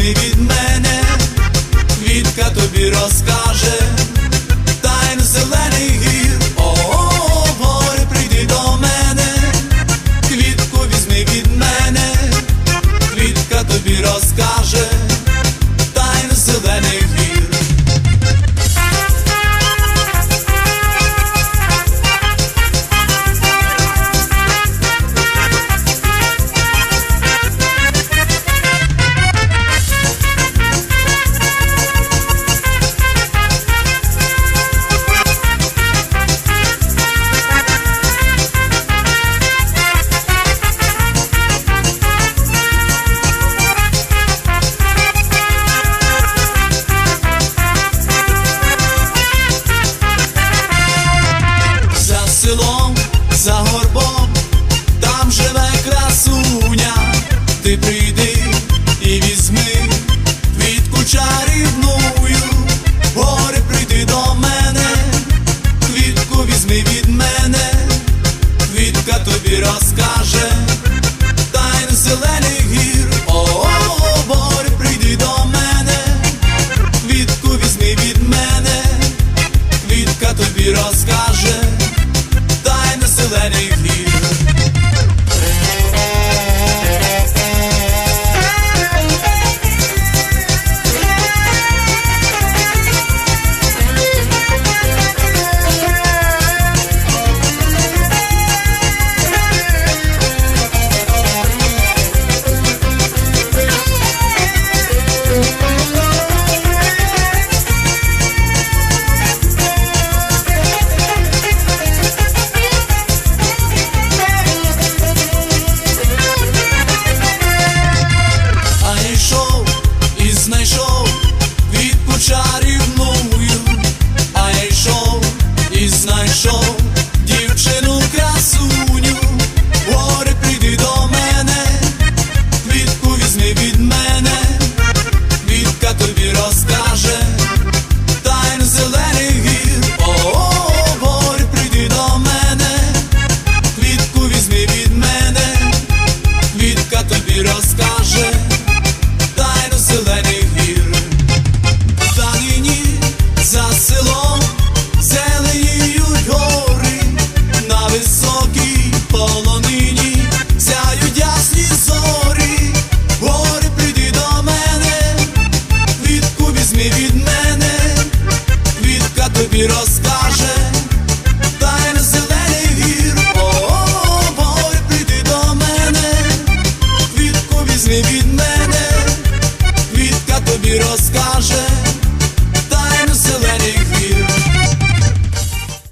make it ти прийди і візьми квітку чарівную, гори прийди до мене, квітку візьми від мене, квітка тобі розкаже,